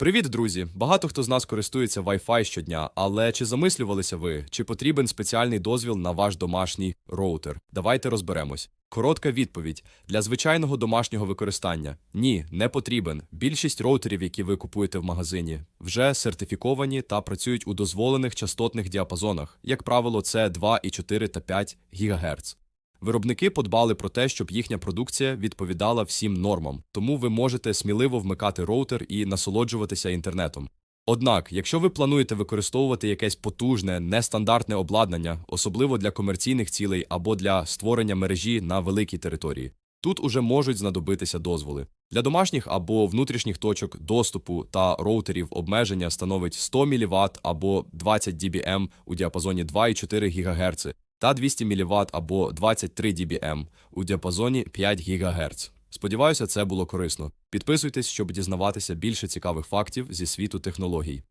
Привіт, друзі! Багато хто з нас користується Wi-Fi щодня, але чи замислювалися ви, чи потрібен спеціальний дозвіл на ваш домашній роутер? Давайте розберемось. Коротка відповідь для звичайного домашнього використання: ні, не потрібен. Більшість роутерів, які ви купуєте в магазині, вже сертифіковані та працюють у дозволених частотних діапазонах. Як правило, це 2,4 та 5 ГГц. Виробники подбали про те, щоб їхня продукція відповідала всім нормам, тому ви можете сміливо вмикати роутер і насолоджуватися інтернетом. Однак, якщо ви плануєте використовувати якесь потужне, нестандартне обладнання, особливо для комерційних цілей або для створення мережі на великій території, тут уже можуть знадобитися дозволи. Для домашніх або внутрішніх точок доступу та роутерів обмеження становить 100 мВт або 20 dBm у діапазоні 2,4 ГГц та 200 мВт або 23 dBm у діапазоні 5 ГГц. Сподіваюся, це було корисно. Підписуйтесь, щоб дізнаватися більше цікавих фактів зі світу технологій.